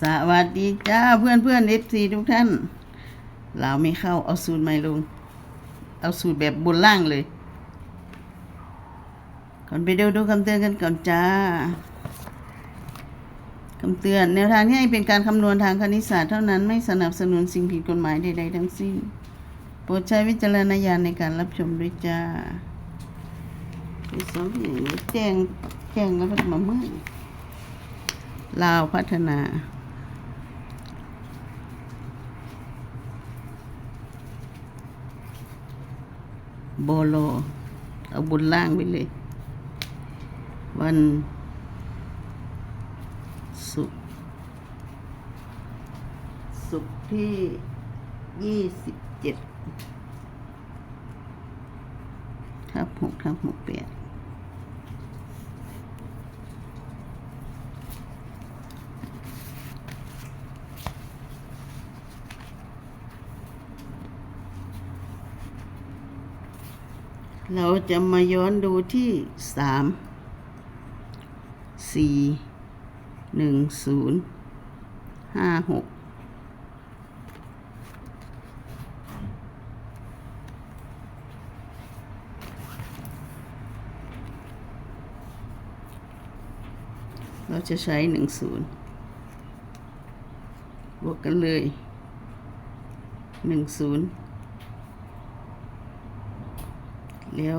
สวัสดีจ้าเพื่อนเพื่อนเอฟซีทุกท่านเราไม่เข้าเอาสูตรใหม่ลง เอาสูตรแบบบนล่างเลย ก่อนไปดูดูคำเตือนกันก่อนจ้าคำเตือนแนวทางที่ให้เป็นการคำนวณทางคณิตศาสตร์เท่านั้นไม่สนับสนุนสิ่งผิดกฎหมายใดๆทั้งสิ้น โปรดใช้วิจารณญาณในการรับชมด้วยจ้าไปสองอย่างนี้แจ้งแจ้งแล้วก็มาเมื่อลาวพัฒนา บอลเอาบนล่างไปเลย วันศุกร์ศุกร์ที่ยี่สิบเจ็ดทับหกทับหกแปด เราจะมาย้อนดูที่สามสี่หนึ่งศูนย์ห้าหกเราจะใช้หนึ่งศูนย์บวกกันเลยหนึ่งศูนย์ แล้ว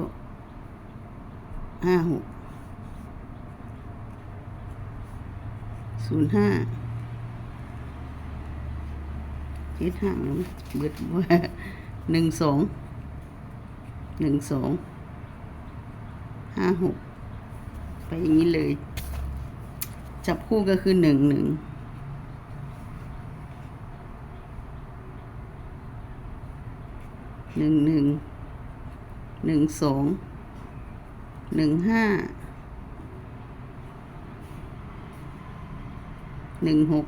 ห้าหกศูนย์ห้าเจ็ดห้าแล้วเบิดว่าหนึ่งสองหนึ่งสองห้าหกไปอย่างนี้เลย จับคู่ก็คือหนึ่งหนึ่งหนึ่งหนึ่ง หนึ่งสองหนึ่งห้าหนึ่งหก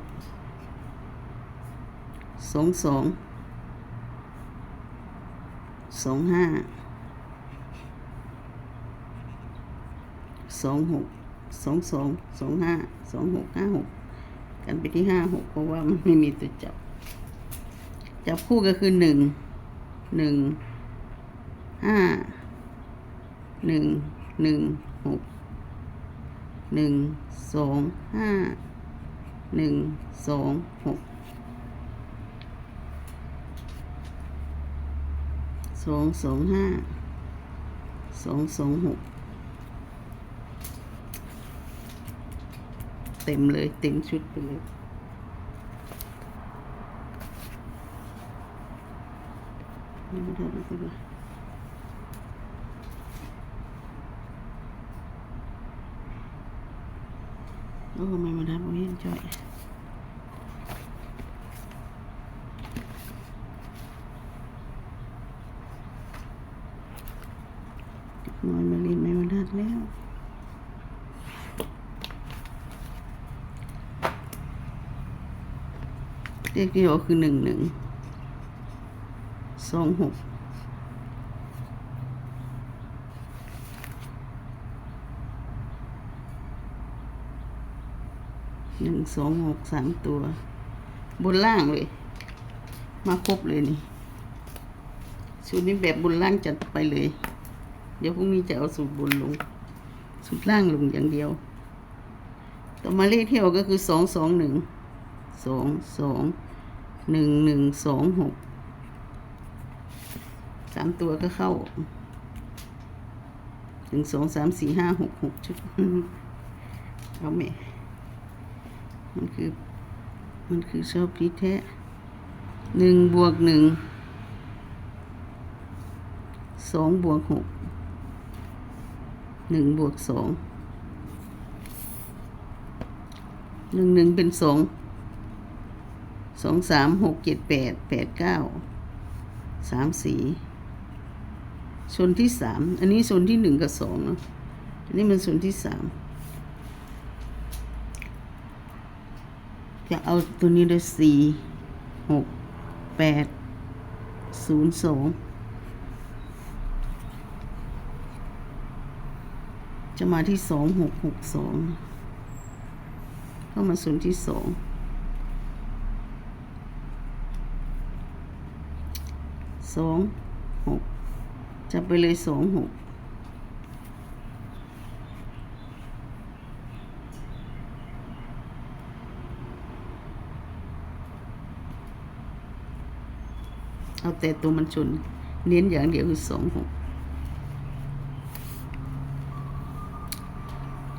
สองสองสองห้าสองหกสองสองสองห้าสองหกห้าหกกันไปที่ห้าหกเพราะว่ามันไม่มีตัวจับ จับคู่ก็คือหนึ่งหนึ่ง ห้าหนึ่งหนึ่งหกหนึ่งสองห้าหนึ่งสองหกสองสองห้าสองสองหกเต็มเลยเต็มชุดไปเลยนี่ไม่ได้ไม่ได้ โอ้ไม่มาได้บ่เห็นจ่อยนอนมาเรียนไม่มาทัดแล้วเลขที่ออกคือหนึ่งหนึ่งสองหก หนึ่งสองหกสามตัว บนล่างเลย มาครบเลยนี่ชุดนี้แบบบนล่างจัดไปเลย เดี๋ยวพรุ่งนี้จะเอาสูตรบนลง สูตรล่างลงอย่างเดียว ต่อมาเลขที่ยวก็คือสองสองหนึ่งสองสองหนึ่งหนึ่งสองหกสามตัวก็เข้าหนึ่งสองสามสี่ห้าหกหกชุดเอาไหม มันคือ มันคือชอบที่แท้หนึ่งบวกหนึ่งสองบวกหกหนึ่งบวกสองหนึ่งหนึ่งเป็นสองสองสามหกเจ็ดแปดแปดเก้าสามสี่ส่วนที่สามอันนี้ส่วนที่หนึ่งกับสองเนาะอันนี้มันส่วนที่สาม จะเอาตัวนี้เลยสี่หกแปดศูนย์สองจะมาที่สองหกหกสองเข้ามาศูนย์ที่สองสองหกจะไปเลยสองหก แต่ตัวมันชน เน้นอย่างเดียวคือสองหก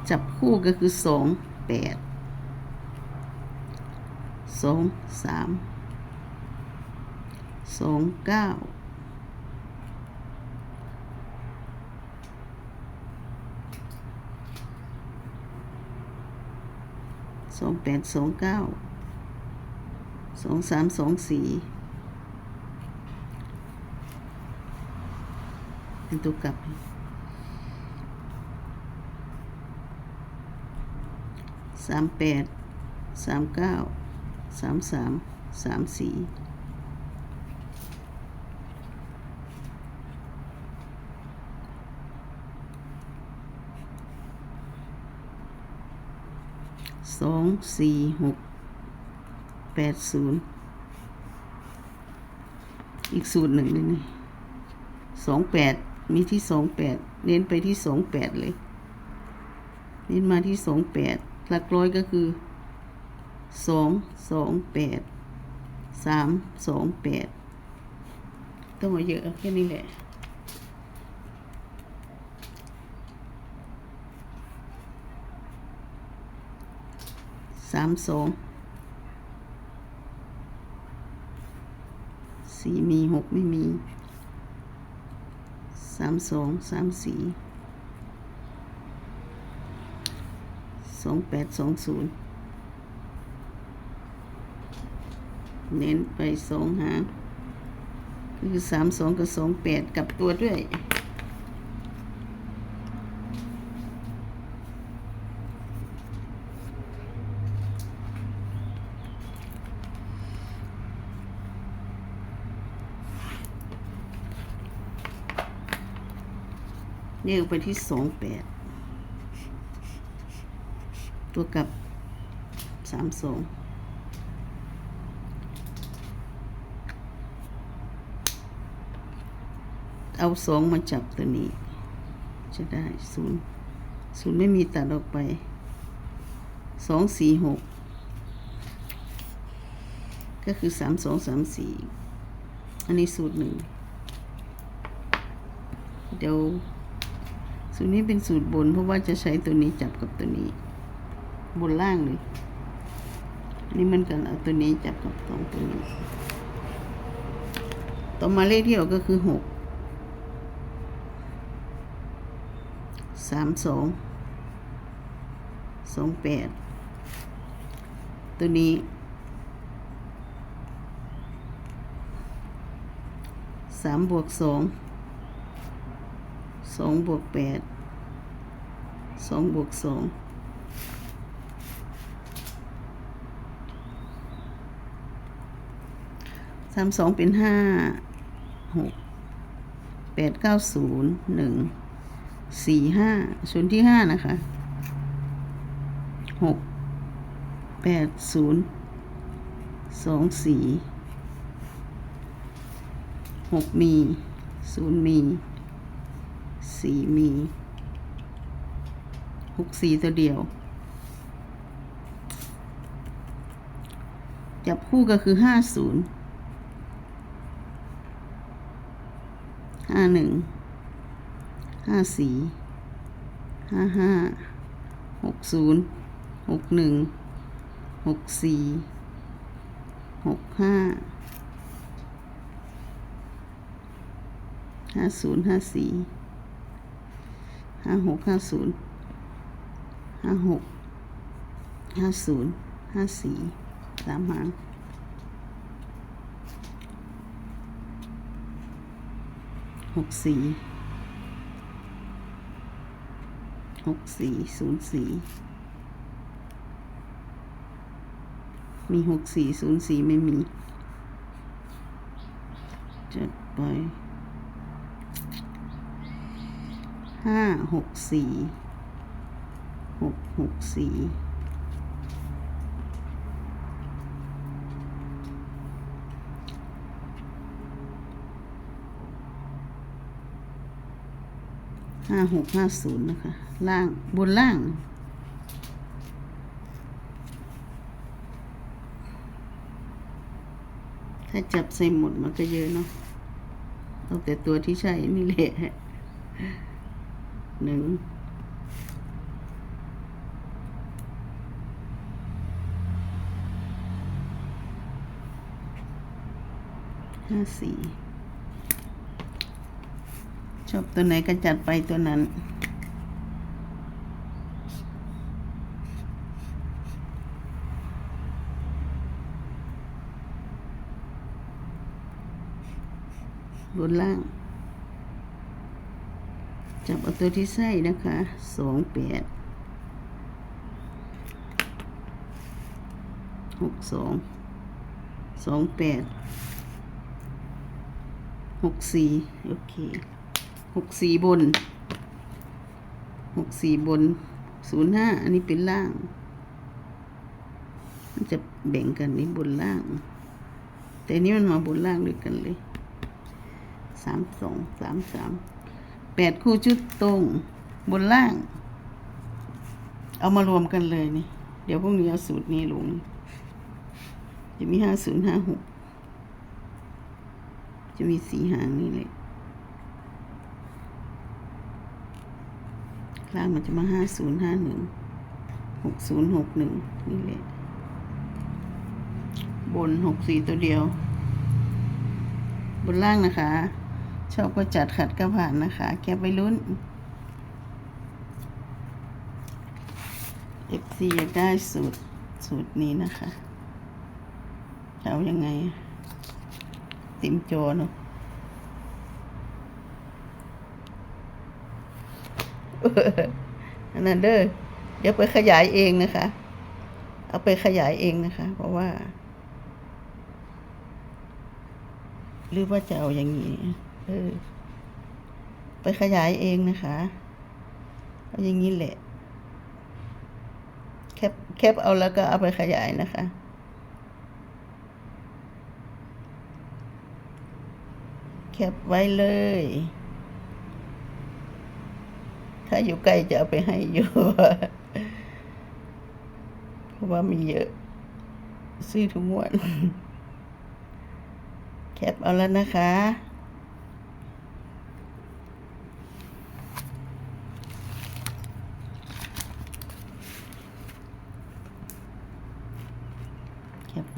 จับคู่ก็คือสองแปดสองสามสองเก้าสองแปดสองเก้าสองสามสองสี่ เป็นตัวกลับ สามแปด สามเก้า สามสาม สามสี่สองสี่หกแปดศูนย์อีกสูตรหนึ่งเลยนี่สองแปด มีที่สองแปดเน้นไปที่สองแปดเลย เน้นมาที่สองแปดหลักร้อยก็คือสองสองแปดสามสองแปดต้องมาเยอะแค่นี้แหละสามสองสี่มีหกไม่มี สามสองสามสี่สองแปดสองศูนย์เน้นไปสองหางคือสามสองกับสองแปดกลับตัวด้วยี่ยไปที่สองแปดตัวกับสามสองเอาสองมาจับตัวนี้ จะได้ศูนย์ศูนย์ไม่มีตัดออกไปสองสี่หกก็คือสามสองสามสี่อันนี้สูตรหนึ่งเดี๋ยว สูตรนี้เป็นสูตรบน เพราะว่าจะใช้ตัวนี้จับกับตัวนี้ บนล่างเลย นี่มันกันเอาตัวนี้จับกับสองตัวนี้ ต่อมาเลขที่ออกก็คือหกสามสองสองแปดตัวนี้สามบวกสอง สองบวกแปดสองบวกสองสามสองเป็นห้าหกแปดเก้าศูนย์หนึ่งสี่ห้าศูนย์ที่ห้านะคะหกแปดศูนย์สองสี่หกมีศูนย์มี สี่มีหกสี่ตัวเดียว จับคู่ก็คือห้าศูนย์ห้าหนึ่งห้าสี่ห้าห้าหกศูนย์หกหนึ่งหกสี่หกห้าห้าศูนย์ห้าสี่ ห้าหกห้าศูนย์ห้าหกห้าศูนย์ห้าสี่สามหางหกสี่หกสี่ศูนย์สี่มีหกสี่ศูนย์สี่ไม่มีจัดไป ห้าหกสี่หกหกสี่ห้าหกห้าศูนย์นะคะ ล่างบนล่างถ้าจับใส่หมดมันก็เยอะเนาะ เอาแต่ตัวที่ใช้นี่แหละ หนึ่งห้าสี่ชอบตัวไหนก็จัดไปตัวนั้นบนล่าง จับเอาตัวที่ใส่นะคะสองแปดหกสองสองแปดหกสี่โอเคหกสี่บนหกสี่บนศูนย์ห้าอันนี้เป็นล่าง มันจะแบ่งกันนี้บนล่าง แต่นนี้มันมาบนล่างด้วยกันเลยสามสองสามสาม แปดคู่ชุดตรง บนล่าง เอามารวมกันเลยนี่ เดี๋ยวพรุ่งนี้เอาสูตรนี้ลง จะมีห้าศูนย์ห้าหกจะมีสีหางนี่เลยล่างมันจะมาห้าศูนย์ห้าหนึ่งหกศูนย์หกหนึ่งนี่แหละบนหกสี่ตัวเดียว บนล่างนะคะ ชอบก็จัดขัดก็ผ่านนะคะแคปไปลุ้น FC อยากได้สูตร สูตรนี้นะคะจะเอายังไง ติมโจเนาะอันนั้นเด้อเดี๋ยวไปขยายเองนะคะ เอาไปขยายเองนะคะ เพราะว่า หรือว่าจะเอาอย่างนี้ ออ ไปขยายเองนะคะเอาอย่างนี้แหละ แคปแคปเอาแล้วก็เอาไปขยายนะคะ แคปไว้เลย ถ้าอยู่ใกล้จะเอาไปให้อยู่ เพราะว่ามันเยอะ ซื้อทุกงวดแคปเอาแล้วนะคะ